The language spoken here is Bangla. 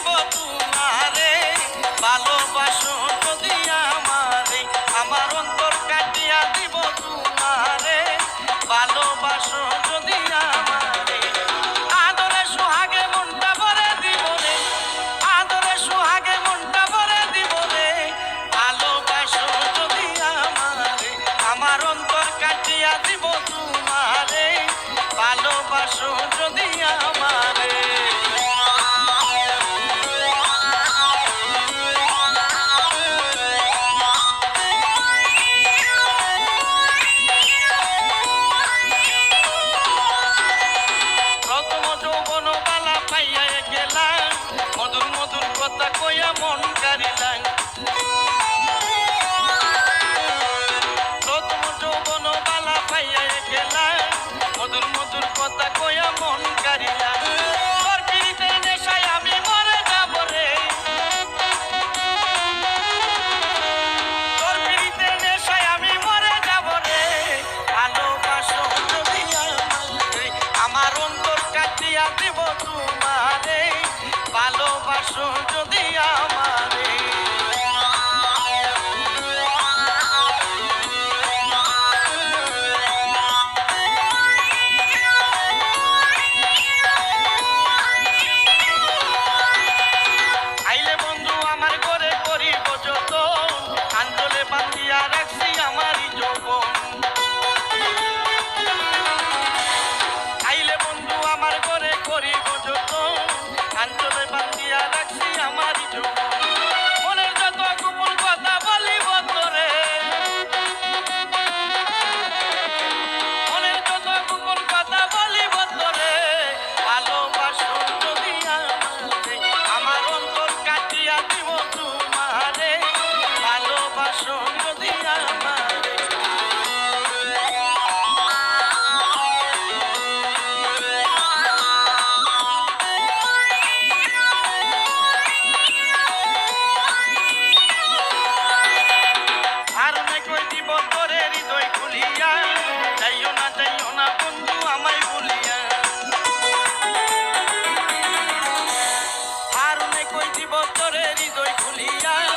জীব দিব তোমারে ভালোবাসো যদি আমার বছরের হৃদয় খুলিয়া